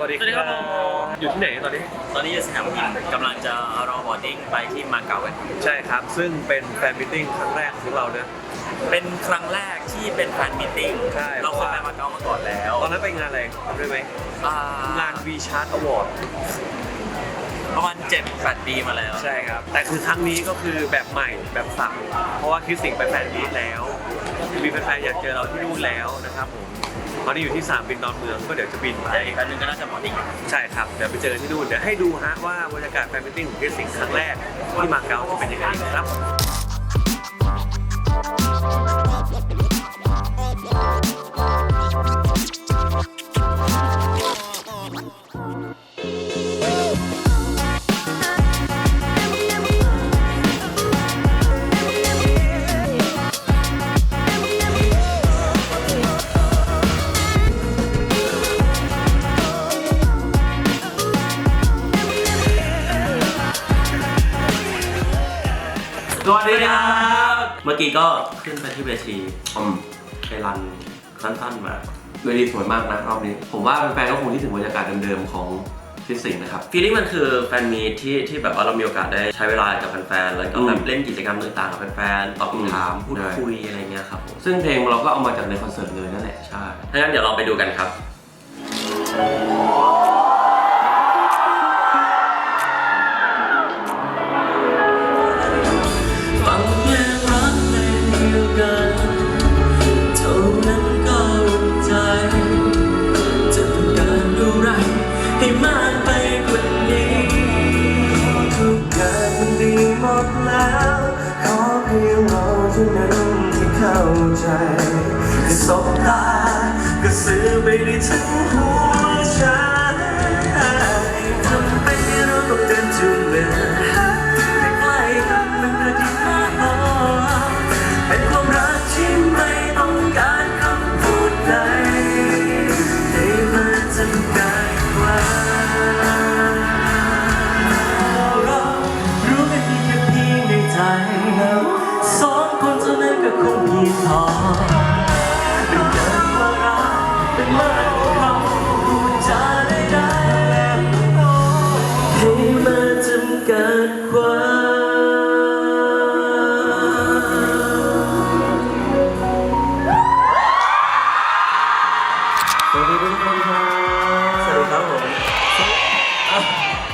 วัสดีสวัสดีครับผมอยู่ที่ไหนตอนนี้ ตอนนี้อยู่สนามบินกำลังจะรอบอร์ดดิ้งไปที่มาเก๊ากันใช่ครับ ซึ่งเป็นแฟนมิทติ้งครั้งแรกของเราเนอะเป็นครั้งแรกที่เป็นแฟนมิทติ้งใช่เราเคยไปมาเก๊ามาก่อนแล้ว ตอนนั้นไปงานอะไรจำได้ไหมอ่างาน V Chart Award ประมาณ7 8ปีมาแล้ว ใช่ครับ แต่คือครั้งนี้ก็คือแบบใหม่แบบสับเพราะว่าคริสสิงห์ไปแฟนมีตแล้ว มีแฟนๆอยากเจอเราที่นู่นแล้วนะครับผม ตอนนี้อยู่ที่สนามบินดอนเมืองก็เดี๋ยวจะบินไปแต่อีกอันหนึงก็น่าจะบอร์ดดิ้งใช่ครับ เดี๋ยวไปเจอที่นู่น เดี๋ยวให้ดูฮะว่าบรรยากาศแฟนมิทติ้งของคริสสิงห์ครั้งแรกที่มาเก๊าจะเป็นยังไงครับ เมื่อกี้ก็ขึ้นไปที่เวทีอืมไปรันสั้นๆมา เวทีสวยมากนะรอบนี้ ผมว่าแฟนๆก็คงที่ถึงบรรยากาศเดิมๆของฟิสิกส์นะครับ ฟีลลิ่งมันคือแฟนมีตที่ที่แบบว่าเรามีโอกาสได้ใช้เวลากับแฟนๆแล้วก็แบบอืมเล่นกิจกรรมต่างๆกับแฟนๆตอบคำถามอืมพูดใช่คุยอะไรเงี้ยครับผมซึ่งเพลงเราก็เอามาจากในคอนเสิร์ตเลยนั่นแหละใช่ถ้างั้นเดี๋ยวเราไปดูกันครับ สบตาก็สื่อไปได้ถึงหัว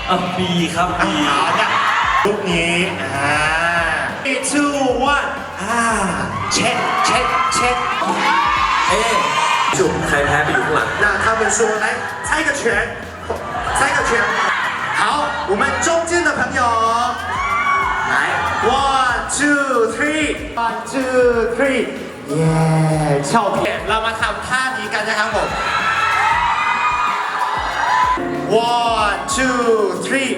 อ่ะบีครับบี เอาเนี่ยลุกนี้อ่า three two one อ่าเช็ดเช็ดเช็ด เอ๊ะจุบใครแพ้ไปอยู่ข้างหลัง 那他们说来猜个拳猜个拳好我们中间的朋友来 one two three one two three เย้俏片เรามาทำท่านี้กันนะครับผม one two three ว้า two, three.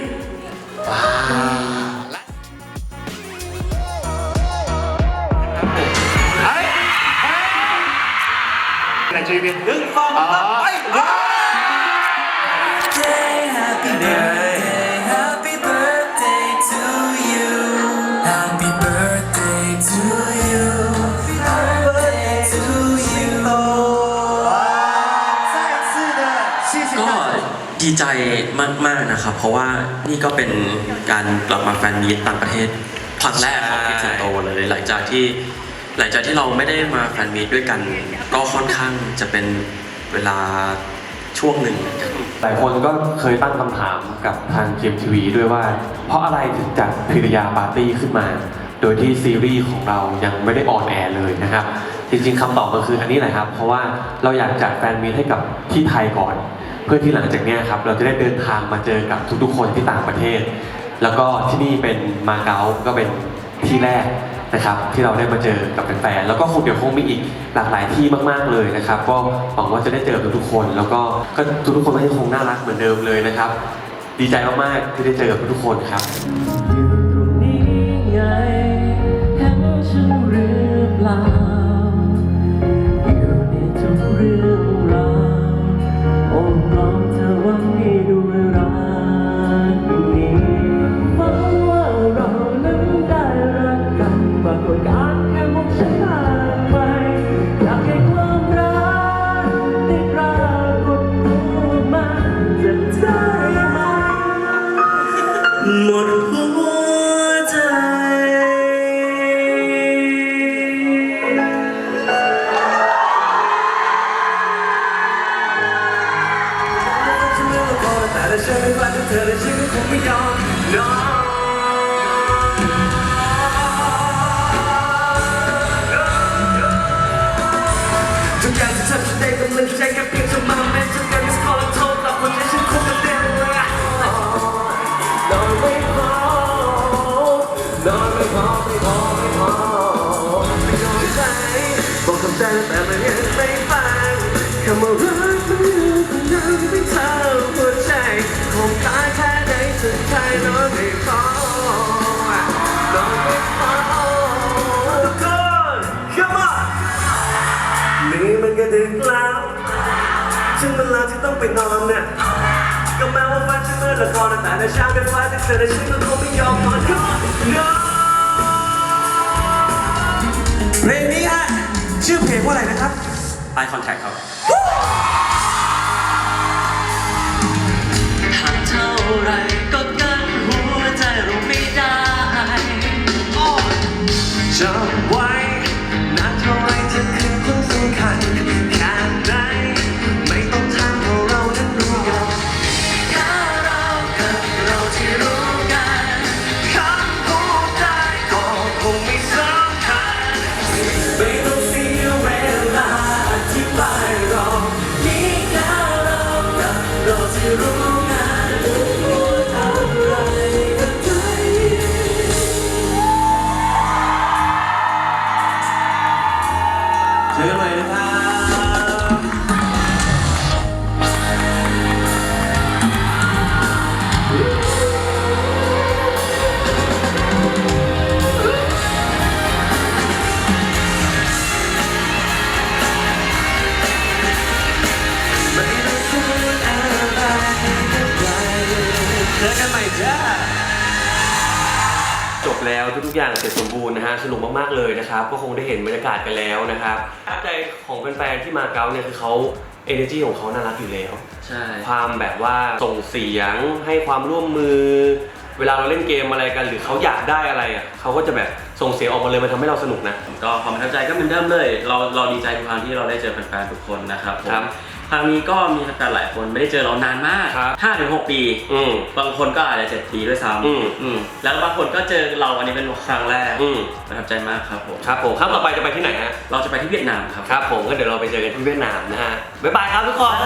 À. Wow. Đấy. Là chơi viên đứng phong à. Đấy. Happy day. ใจมากๆนะครับ เพราะว่านี่ก็เป็นการกลับมาแฟนมีตต่างประเทศครั้งแรกของพี่สิงโตเลยหลังจากที่หลังจากที่เราไม่ได้มาแฟนมีตด้วยกัน ก็ค่อนข้างจะเป็นเวลาช่วงหนึ่งหมือนกันหลายคนก็เคยตั้งคำถามกับทางเกมทีวีด้วยว่า เพราะอะไรถึงจัดพิริยาปาร์ตี้ขึ้นมา โดยที่ซีรีส์ของเรายังไม่ได้ออนแอร์เลยนะครับ จริงๆคำตอบก็คืออันนี้แหละครับ เพราะว่าเราอยากจัดแฟนมีตให้กับที่ไทยก่อน เพื่อที่หลังจากเนี้ยครับเราจะได้เดินทางมาเจอกับทุกๆ คนที่ต่างประเทศ แล้วก็ที่นี่เป็นมาเก๊าก็เป็นที่แรกนะครับที่เราได้มาเจอกับแฟนๆแล้วก็คงเดี๋ยวคงมีอีกหลากหลายที่มากๆเลยนะครับก็หวังว่าจะได้เจอทุกๆคน แล้วก็ก็ทุกๆคนก็ยังคงน่ารักเหมือนเดิมเลยนะครับ ดีใจมากๆที่ได้เจอกับทุกๆคนครับ อยู่ตรงนี้ไง ฉันไม่ฝันถึงเธอแล้วฉันก็คงไม่ยอมนอนทุกอย่างที่ทำฉันได้กำลังใจแค่เพียงเธอมาแม้จะเป็นมิสคอลและโทรกลับคนใจฉันคงจะเต็มเลยอะนอนไม่พอนอนไม่พอไม่พอไม่พอไม่ยอมใจบอกคำใจแต่มันยังไม่ สุดท้ายนอนไม่พอนอนไม่พอทุกคน come on นี่มันก็ดึกแล้วถึงเวลาที่ต้องไปนอนเนี่ยก็แม้ว่าฝันจะเมื่อละครแต่ในเช้าเป็นฟ้าที่เธอและฉันก็คงไม่ยอมนอนก็นอนเพลงนี้ฮะชื่อเพลงว่าอะไรนะครับ Eye Contact ครับ บแล้วทุกๆอย่างเสร็จสมบูรณ์นะฮะสนุกมากๆเลยนะครับ ก็คงได้เห็นบรรยากาศกันแล้วนะครับประทับใจของแฟนๆที่มาเก๊าเนี่ยคือเขา energy ของเขาน่ารักอยู่แล้ว ใช่ ความแบบว่าส่งเสียงให้ความร่วมมือ เวลาเราเล่นเกมอะไรกัน หรือเขาอยากได้อะไรอะเขาก็จะแบบส่งเสียงออกมาเลยมันทำให้เราสนุกนะ ก็ความประทับใจก็เหมือนเดิมเลย เราเราดีใจทุกครั้งที่เราได้เจอแฟนๆทุกคนนะครับผมครับ ครั้งนี้ก็มีแฟนๆหลายคนไม่ได้เจอเรานานมากครับห้าถึงหกปี อืม บางคนก็อาจจะเจ็ดปีด้วยซ้อืมำอืมแล้วบางคนก็เจอเราอันนี้เป็นครั้งแรกอืมประทับใจมากครับผมครับผมครับต่อไปจะไปที่ไหนฮะ เราจะไปที่เวียดนามครับ ครับผมก็เดี๋ยวเราไปเจอกันที่เวียดนามนะฮะ บ๊ายบายครับทุกคน